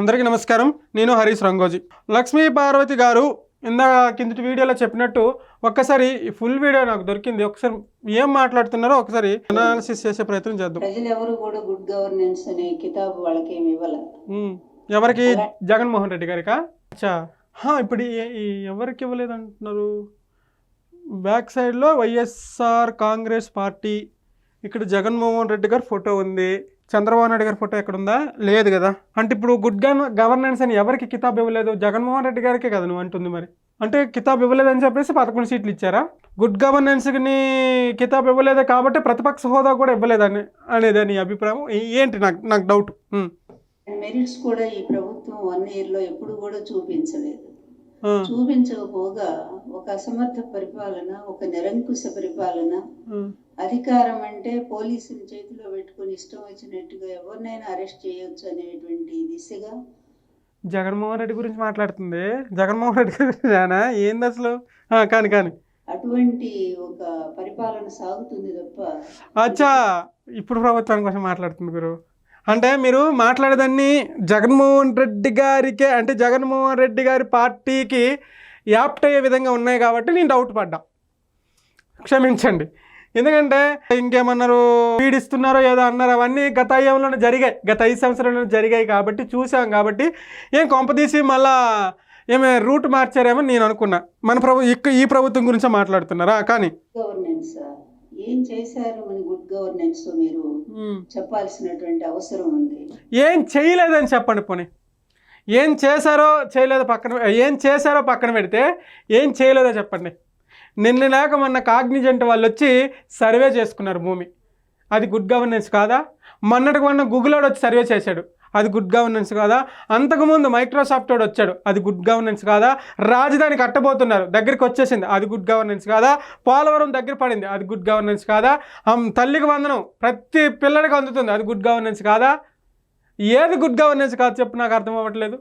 అందరికీ నమస్కారం. నేను హరీష్ రంగోజీ. లక్ష్మీ పార్వతి గారు ఇందాక కిందటి వీడియోలో చెప్పినట్టు ఒక్కసారి ఈ ఫుల్ వీడియో నాకు దొరికింది. ఒకసారి ఏం మాట్లాడుతున్నారో ఒకసారి అనాలిసిస్ చేసే ప్రయత్నం చేద్దాం. ప్రజలు ఎవరు కూడా గుడ్ గవర్నెన్స్ అనే కితాబు వాళ్ళకి ఏమి ఇవ్వాల. ఎవరికి? జగన్మోహన్ రెడ్డి గారికా? అచ్చా. హా, ఇప్పుడు ఎవరికి ఇవ్వలేదు అంటున్నారు బ్యాక్ సైడ్లో వైఎస్ఆర్ కాంగ్రెస్ పార్టీ. ఇక్కడ జగన్మోహన్ రెడ్డి గారి ఫోటో ఉంది. చంద్రబాబు నాయుడు గారి ఫోటో ఎక్కడ ఉందా లేదు కదా. అంటే ఇప్పుడు గుడ్ గవర్నెన్స్ అని ఎవరికి కితాబ్ ఇవ్వలేదు? జగన్మోహన్ రెడ్డి గారికే కదా నువ్వు అంటుంది మరి. అంటే కితాబ్ ఇవ్వలేదని చెప్పేసి పదకొండు సీట్లు ఇచ్చారా? గుడ్ గవర్నెన్స్ని కితాబ్ ఇవ్వలేదు కాబట్టి ప్రతిపక్ష హోదా కూడా ఇవ్వలేదని అనేది నీ అభిప్రాయం? ఏంటి నాకు నాకు డౌట్ మెరిట్స్ కూడా ఈ ప్రభుత్వం వన్ ఇయర్లో ఎప్పుడు కూడా చూపించలేదు. చూపించకపోగా ఒక అసమర్థ పరిపాలన ఒక నిరంకుశ పరిపాలన. అధికారం అంటే పోలీసుని చేతిలో పెట్టుకొని ఇష్టం వచ్చినట్టుగా ఎవరినైనా అరెస్ట్ చేయొచ్చు అనేటువంటి దిశగా. జగన్మోహన్ రెడ్డి గురించి మాట్లాడుతుంది. జగన్మోహన్ రెడ్డి గురించేనా ఏంది అసలు? కాని కాని. అటువంటి ఒక పరిపాలన సాగుతుంది తప్ప అచ్చా! ఇప్పుడు ప్రభుత్వానికి కోసం మాట్లాడుతుంది గురు. అంటే మీరు మాట్లాడేదాన్ని జగన్మోహన్ రెడ్డి గారికే అంటే జగన్మోహన్ రెడ్డి గారి పార్టీకి యాప్ట్ అయ్యే విధంగా ఉన్నాయి కాబట్టి నేను డౌట్ పడ్డా. క్షమించండి. ఎందుకంటే ఇంకేమన్నారు? పీడిస్తున్నారో ఏదో అన్నారు? అవన్నీ గత అయ్యంలోనే జరిగాయి. గత ఐదు సంవత్సరాల్లో జరిగాయి కాబట్టి చూసాం కాబట్టి ఏం కొంపదీసి మళ్ళా ఏమే రూట్ మార్చారేమో నేను అనుకున్నా. మన ప్రభు ఈ ప్రభుత్వం గురించి మాట్లాడుతున్నారా? కానీ గవర్నెన్స్ ఏం చేశారు మన గుడ్ గవర్నెన్స్? మీరు. చెప్పాల్సినటువంటి అవసరం ఉంది. ఏం చేయలేదని చెప్పండి పోనీ. ఏం చేశారో చేయలేదో పక్కన ఏం చేశారో పక్కన పెడితే ఏం చేయలేదో చెప్పండి. నిన్న లేక మొన్న కాగ్నిజెంట్ వాళ్ళు వచ్చి సర్వే చేసుకున్నారు భూమి. అది గుడ్ గవర్నెన్స్ కాదా? మొన్నటికి మొన్న గూగుల్ వచ్చి సర్వే చేశాడు. అది గుడ్ గవర్నెన్స్ కాదా? అంతకుముందు మైక్రోసాఫ్ట్ వాడు వచ్చాడు. అది గుడ్ గవర్నెన్స్ కాదా? రాజధాని కట్టబోతున్నారు. దగ్గరికి వచ్చేసింది. అది గుడ్ గవర్నెన్స్ కాదా? పోలవరం దగ్గర పడింది. అది గుడ్ గవర్నెన్స్ కాదా? తల్లికి వందనం. ప్రతి పిల్లడికి అందుతుంది. అది గుడ్ గవర్నెన్స్ కాదా? ఏది గుడ్ గవర్నెన్స్ కాదు చెప్పు నాకు అర్థం అవ్వట్లేదు.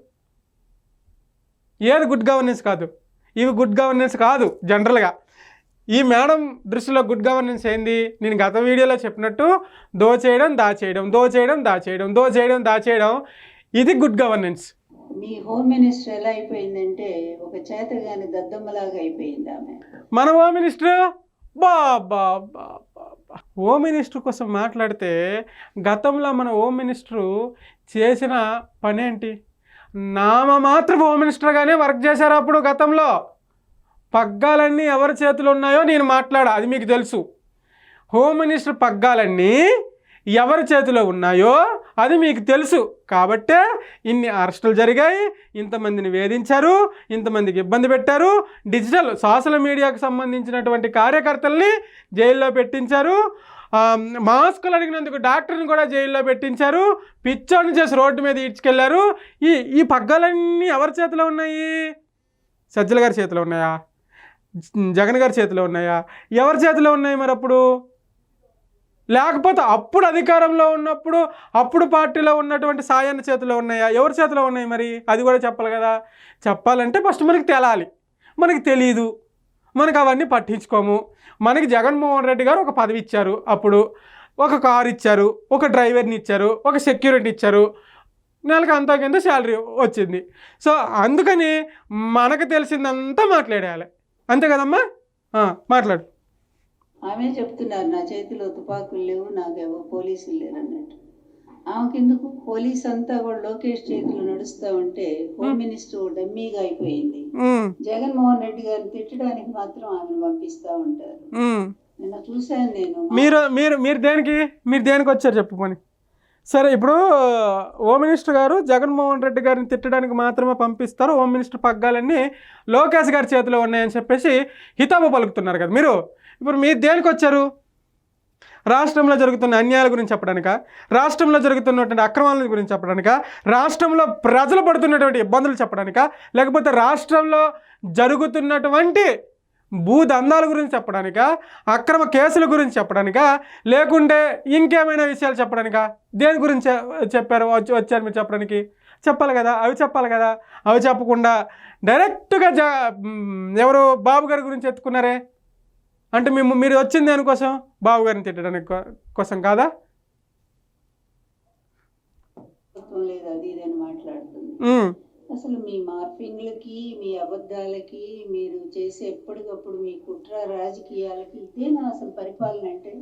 ఏది గుడ్ గవర్నెన్స్ కాదు? ఇవి గుడ్ గవర్నెన్స్ కాదు జనరల్గా ఈ మేడం దృష్టిలో గుడ్ గవర్నెన్స్ ఏంది? నేను గత వీడియోలో చెప్పినట్టు దోచేయడం దాచేయడం దోచేయడం దాచేయడం దోచేయడం దాచేయడం ఇది గుడ్ గవర్నెన్స్ మీ హోమ్ మినిస్టర్ ఎలా అయిపోయిందంటే ఒక చేతగాని దద్దమ్మలాగా అయిపోయింది ఆమె. మన హోమ్ మినిస్టర్ బాబా హోమ్ మినిస్టర్ కోసం మాట్లాడితే గతంలో మన హోమ్ మినిస్టరు చేసిన పని ఏంటి నామ మాత్రం హోమ్ మినిస్టర్గానే వర్క్ చేశారు అప్పుడు గతంలో. పగ్గాలన్నీ ఎవరి చేతిలో ఉన్నాయో నేను మాట్లాడా అది మీకు తెలుసు. హోమ్ మినిస్టర్ పగ్గాలన్నీ ఎవరి చేతిలో ఉన్నాయో అది మీకు తెలుసు. కాబట్టే ఇన్ని అరెస్టులు జరిగాయి ఇంతమందిని వేధించారు ఇంతమందికి ఇబ్బంది పెట్టారు. డిజిటల్ సోషల్ మీడియాకు సంబంధించినటువంటి కార్యకర్తల్ని జైల్లో పెట్టించారు. మాస్కులు అడిగినందుకు డాక్టర్ని కూడా జైల్లో పెట్టించారు. పిచ్చోని చేసి రోడ్డు మీద ఈడ్చుకెళ్ళారు. ఈ ఈ పగ్గాలన్నీ ఎవరి చేతిలో ఉన్నాయి? సజ్జల గారి చేతిలో ఉన్నాయా? జగన్ గారి చేతిలో ఉన్నాయా? ఎవరి చేతిలో ఉన్నాయి మరి అప్పుడు లేకపోతే అప్పుడు అధికారంలో ఉన్నప్పుడు అప్పుడు పార్టీలో ఉన్నటువంటి సాయన్న చేతిలో ఉన్నాయా? ఎవరి చేతిలో ఉన్నాయి మరి? అది కూడా చెప్పాలి కదా. చెప్పాలంటే ఫస్ట్ మనకి తెలాలి. మనకి తెలియదు మనకి అవన్నీ పట్టించుకోము. మనకి జగన్మోహన్ రెడ్డి గారు ఒక పదవి ఇచ్చారు అప్పుడు. ఒక కారు ఇచ్చారు ఒక డ్రైవర్ని ఇచ్చారు ఒక సెక్యూరిటీ ఇచ్చారు. నెలకు అంతా కింద శాలరీ వచ్చింది. సో అందుకని మనకు తెలిసిందంతా మాట్లాడేయాలి. అంతే కదమ్మా? మాట్లాడు. ఆమె చెప్తున్నారు నా చేతిలో తుపాకులు లేవు నాకేవో పోలీసులు లేరు అన్నట్టు ఆమెకెందుకు? పోలీస్ అంతా కూడా లోకేష్ చేతిలో నడుస్తూ ఉంటే హోమ్ మినిస్టర్ డమ్మీగా అయిపోయింది. జగన్మోహన్ రెడ్డి గారిని తిట్టడానికి మాత్రం ఆమెను పంపిస్తూ ఉంటారు. నిన్న చూశాను నేను. మీరు మీరు మీరు దేనికి? మీరు దేనికి వచ్చారు చెప్పు పని. సరే ఇప్పుడు హోమ్ మినిస్టర్ గారు జగన్మోహన్ రెడ్డి గారిని తిట్టడానికి మాత్రమే పంపిస్తారు. హోమ్ మినిస్టర్ పగ్గాలన్నీ లోకేష్ గారి చేతిలో ఉన్నాయని చెప్పేసి హితాబు పలుకుతున్నారు కదా మీరు. ఇప్పుడు మీరు దేనికి వచ్చారు? రాష్ట్రంలో జరుగుతున్న అన్యాయాల గురించి చెప్పడానిక? రాష్ట్రంలో జరుగుతున్నటువంటి అక్రమాల గురించి చెప్పడానిక? రాష్ట్రంలో ప్రజలు పడుతున్నటువంటి ఇబ్బందులు చెప్పడానిక? లేకపోతే రాష్ట్రంలో జరుగుతున్నటువంటి భూదందాల గురించి చెప్పడానిక? అక్రమ కేసుల గురించి చెప్పడానిక? లేకుంటే ఇంకేమైనా విషయాలు చెప్పడానిక? దేని గురించి చెప్పారు? వచ్చి వచ్చారు మీరు చెప్పడానికి? చెప్పాలి కదా అవి చెప్పాలి కదా. అవి చెప్పకుండా డైరెక్ట్గా జ ఎవరు బాబు గారి గురించి ఎత్తుకున్నారే? అంటే మేము మీరు వచ్చింది దానికోసం? బాబు గారిని తిట్టడానికి కోసం కాదా? లేదు అది మాట్లాడుతుంది. అసలు మీ మార్ఫింగ్లకి మీ అబద్ధాలకి మీరు చేసే ఎప్పటికప్పుడు మీ కుట్ర రాజకీయాలకి ఇదేనా అసలు పరిపాలన అంటే?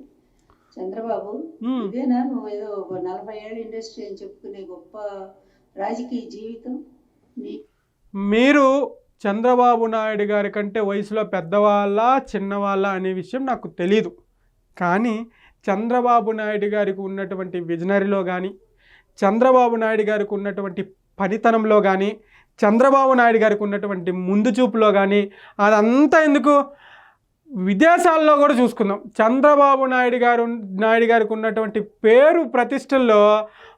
చంద్రబాబు. ఇదేనా నువ్వు ఏదో ఒక నలభై ఏళ్ళ ఇండస్ట్రీ అని చెప్పుకునే గొప్ప రాజకీయ జీవితం? మీరు చంద్రబాబు నాయుడు గారి కంటే వయసులో పెద్దవాళ్ళ చిన్నవాళ్ళ అనే విషయం నాకు తెలీదు. కానీ చంద్రబాబు నాయుడు గారికి ఉన్నటువంటి విజనరీలో కానీ చంద్రబాబు నాయుడు గారికి ఉన్నటువంటి పనితనంలో కానీ చంద్రబాబు నాయుడు గారికి ఉన్నటువంటి ముందు చూపులో కానీ అదంతా ఎందుకు? విదేశాల్లో కూడా చూసుకుందాం. చంద్రబాబు నాయుడు గారు నాయుడు గారికి ఉన్నటువంటి పేరు ప్రతిష్టల్లో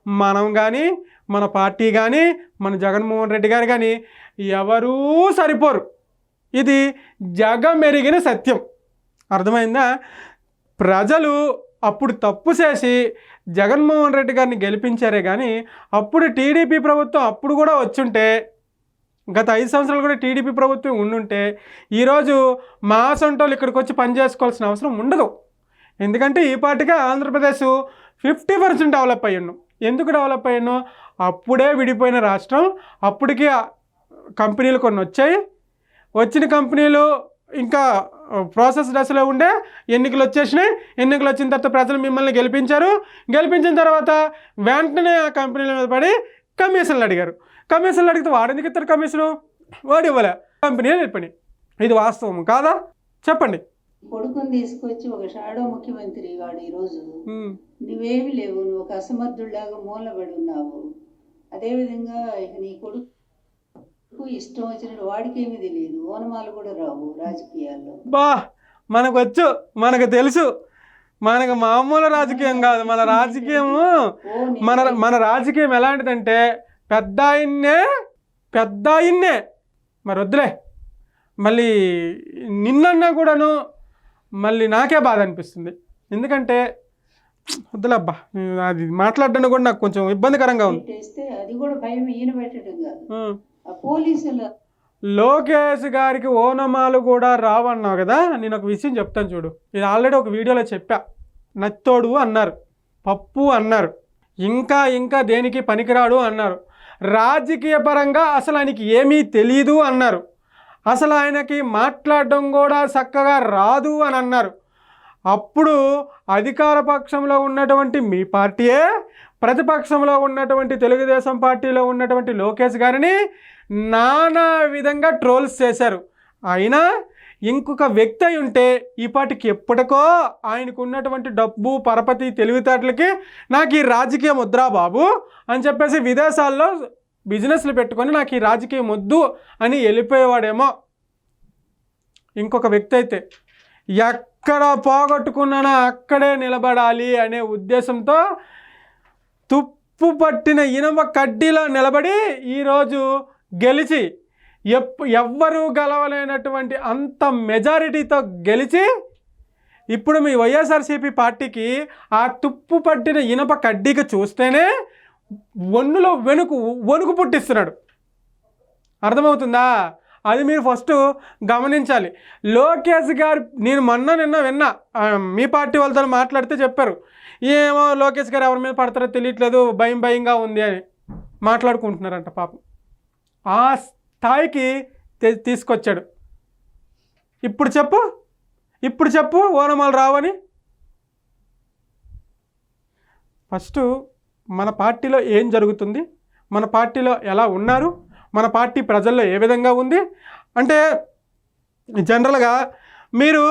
మనం కానీ మన పార్టీ కానీ మన జగన్మోహన్ రెడ్డి గారు కానీ ఎవరూ సరిపోరు. ఇది జగమెరిగిన సత్యం. అర్థమైందా? ప్రజలు అప్పుడు తప్పు చేసి జగన్మోహన్ రెడ్డి గారిని గెలిపించారే కానీ అప్పుడు టీడీపీ ప్రభుత్వం అప్పుడు కూడా వచ్చుంటే గత ఐదు సంవత్సరాలు కూడా టీడీపీ ప్రభుత్వం ఉండుంటే ఈరోజు మా సొంటోళ్ళు ఇక్కడికి వచ్చి పని చేసుకోవాల్సిన అవసరం ఉండదు. ఎందుకంటే ఈ పాటిగా ఆంధ్రప్రదేశ్ ఫిఫ్టీ పర్సెంట్ డెవలప్ అయ్యాను ఎందుకు డెవలప్ అయ్యాను అప్పుడే విడిపోయిన రాష్ట్రం అప్పటికే కంపెనీలు కొన్ని వచ్చాయి వచ్చిన కంపెనీలు ఇంకా ప్రాసెస్ దశలో ఉండే ఎన్నికలు వచ్చేసినాయి. ఎన్నికలు వచ్చిన తర్వాత ప్రజలు మిమ్మల్ని గెలిపించారు. గెలిపించిన తర్వాత వెంటనే ఆ కంపెనీల మీద పడి కమిషన్లు అడిగారు. కమిషన్లు అడిగితే వాడు ఎందుకు ఇస్తారు కమిషను? వాడు ఇవ్వలే. కంపెనీలు వెళ్ళిపోయి ఇది వాస్తవం కాదా? చెప్పండి. కొడుకుని తీసుకొచ్చి ఒక షాడో ముఖ్యమంత్రి వాడు ఈరోజు. నువ్వేమి లేవు నువ్వు ఒక అసమర్థుడిలాగా మూలబడి ఉన్నావు. అదేవిధంగా ఇక నీ కొడుకు ఇష్టం వచ్చినట్టు వాడికేమీ తెలియదు. ఓనమాలు కూడా రావు రాజకీయాల్లో. బా మనకు వచ్చు మనకు తెలుసు. మనకు మామూలు రాజకీయం కాదు. మన రాజకీయము మన మన రాజకీయం ఎలాంటిదంటే పెద్ద ఆయన్నే పెద్ద ఆయన్నే. మరి వద్దులే. మళ్ళీ నిన్నన్నా కూడాను మళ్ళీ నాకే బాధ అనిపిస్తుంది. ఎందుకంటే వద్దులబ్బా అది మాట్లాడడానికి కూడా నాకు కొంచెం ఇబ్బందికరంగా ఉంది. అది కూడా భయం ఈయన పెట్టడం కాదు. పోలీసులు లోకేష్ గారికి ఓనమాలు కూడా రావన్నావు కదా? నేను ఒక విషయం చెప్తాను చూడు. ఇది ఆల్రెడీ ఒక వీడియోలో చెప్పా. నత్తోడు అన్నారు. పప్పు అన్నారు. ఇంకా ఇంకా దేనికి పనికిరాడు అన్నారు. రాజకీయ పరంగా అసలు ఆయనకి ఏమీ తెలియదు అన్నారు. అసలు ఆయనకి మాట్లాడడం కూడా చక్కగా రాదు అని అన్నారు. అప్పుడు అధికార పక్షంలో ఉన్నటువంటి మీ పార్టీయే ప్రతిపక్షంలో ఉన్నటువంటి తెలుగుదేశం పార్టీలో ఉన్నటువంటి లోకేష్ గారిని నానా విధంగా ట్రోల్స్ చేశారు. అయినా ఇంకొక వ్యక్తి అయి ఉంటే ఇప్పటికి ఎప్పటికో ఆయనకు ఉన్నటువంటి డబ్బు పరపతి తెలివితేటలకి నాకు ఈ రాజకీయ ముద్రా బాబు అని చెప్పేసి విదేశాల్లో బిజినెస్లు పెట్టుకొని నాకు ఈ రాజకీయం వద్దు అని వెళ్ళిపోయేవాడేమో. ఇంకొక వ్యక్తి అయితే ఎక్కడ పోగొట్టుకున్నానో అక్కడే నిలబడాలి అనే ఉద్దేశంతో తుప్పు పట్టిన ఇనుప కడ్డీలో నిలబడి ఈరోజు గెలిచి ఎప్ ఎవ్వరూ గెలవలేనటువంటి అంత మెజారిటీతో గెలిచి ఇప్పుడు మీ వైఎస్ఆర్సీపీ పార్టీకి ఆ తుప్పు పట్టిన ఇనప కడ్డీకి చూస్తేనే వన్నులో వెనుకు వణుకు పుట్టిస్తున్నాడు. అర్థమవుతుందా? అది మీరు ఫస్ట్ గమనించాలి. లోకేష్ గారు నేను మొన్న నిన్న విన్నా మీ పార్టీ వాళ్ళతో మాట్లాడితే చెప్పారు. ఏమో లోకేష్ గారు ఎవరి మీద పడతారో తెలియట్లేదు భయం భయంగా ఉంది అని మాట్లాడుకుంటున్నారంట పాపం. ఆ స్థాయికి తీసుకొచ్చాడు. ఇప్పుడు చెప్పు ఇప్పుడు చెప్పు ఓనమాలు రావని. ఫస్ట్ మన పార్టీలో ఏం జరుగుతుంది మన పార్టీలో ఎలా ఉన్నారు మన పార్టీ ప్రజల్లో ఏ విధంగా ఉంది అంటే జనరల్గా మీరు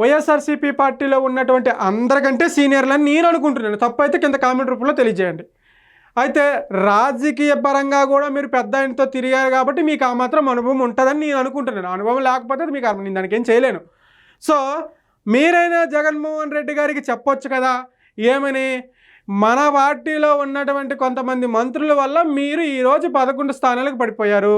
వైఎస్ఆర్సీపీ పార్టీలో ఉన్నటువంటి అందరికంటే సీనియర్లని నేను అనుకుంటున్నాను. తప్పైతే కింద కామెంట్ రూపంలో తెలియజేయండి. అయితే రాజకీయ పరంగా కూడా మీరు పెద్ద ఆయనతో తిరిగారు కాబట్టి మీకు ఆ మాత్రం అనుభవం ఉంటుందని నేను అనుకుంటున్నాను. అనుభవం లేకపోతే మీకు నేను దానికి ఏం చేయలేను. సో మీరైనా జగన్మోహన్ రెడ్డి గారికి చెప్పొచ్చు కదా? ఏమని? మన పార్టీలో ఉన్నటువంటి కొంతమంది మంత్రుల వల్ల మీరు ఈరోజు పదకొండు స్థానాలకు పడిపోయారు.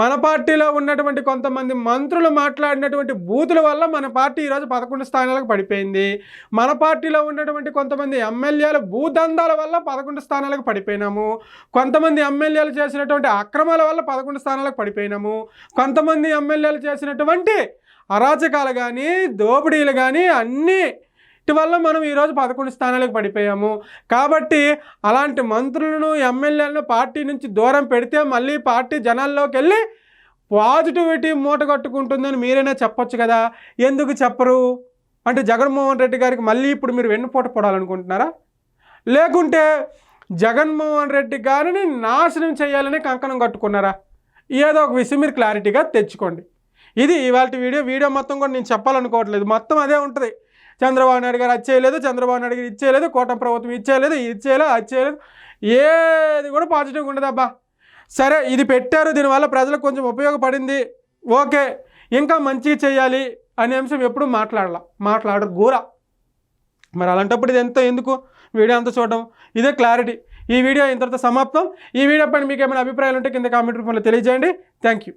మన పార్టీలో ఉన్నటువంటి కొంతమంది మంత్రులు మాట్లాడినటువంటి బూతుల వల్ల మన పార్టీ ఈరోజు పదకొండు స్థానాలకు పడిపోయింది. మన పార్టీలో ఉన్నటువంటి కొంతమంది ఎమ్మెల్యేల భూదందాల వల్ల పదకొండు స్థానాలకు పడిపోయినాము. కొంతమంది ఎమ్మెల్యేలు చేసినటువంటి అక్రమాల వల్ల పదకొండు స్థానాలకు పడిపోయినాము. కొంతమంది ఎమ్మెల్యేలు చేసినటువంటి అరాచకాలు కానీ దోపిడీలు కానీ అన్నీ వల్ల మనం ఈరోజు పదకొండు స్థానాలకు పడిపోయాము. కాబట్టి అలాంటి మంత్రులను ఎమ్మెల్యేలను పార్టీ నుంచి దూరం పెడితే మళ్ళీ పార్టీ జనాల్లోకి వెళ్ళి పాజిటివిటీ మూట కట్టుకుంటుందని మీరైనా చెప్పొచ్చు కదా? ఎందుకు చెప్పరు? అంటే జగన్మోహన్ రెడ్డి గారికి మళ్ళీ ఇప్పుడు మీరు వెన్నుపోట పడాలనుకుంటున్నారా? లేకుంటే జగన్మోహన్ రెడ్డి గారిని నాశనం చేయాలని కంకణం కట్టుకున్నారా? ఏదో ఒక విషయం మీరు క్లారిటీగా తెచ్చుకోండి. ఇది ఇవాళ వీడియో. వీడియో మొత్తం కూడా నేను చెప్పాలనుకోవట్లేదు. మొత్తం అదే ఉంటుంది. చంద్రబాబు నాయుడు గారు చేయలేదు చంద్రబాబు నాయుడు గారు ఇచ్చేయలేదు కూటమి ప్రభుత్వం ఇచ్చేయలేదు ఇది ఇచ్చేయలేదు అది చేయలేదు. ఏది కూడా పాజిటివ్గా ఉండదబ్బా సరే ఇది పెట్టారు దీనివల్ల ప్రజలకు కొంచెం ఉపయోగపడింది. ఓకే ఇంకా మంచిగా చేయాలి అనే అంశం ఎప్పుడు మాట్లాడాల మాట్లాడరు గూర. మరి అలాంటప్పుడు ఇది ఎంత ఎందుకు? వీడియో అంతా చూడడం ఇదే క్లారిటీ. ఈ వీడియో ఇంతటితో సమాప్తం. ఈ వీడియో పైన మీకు ఏమైనా అభిప్రాయాలు ఉంటే కింద కామెంట్ రూపంలో తెలియజేయండి. Thank you.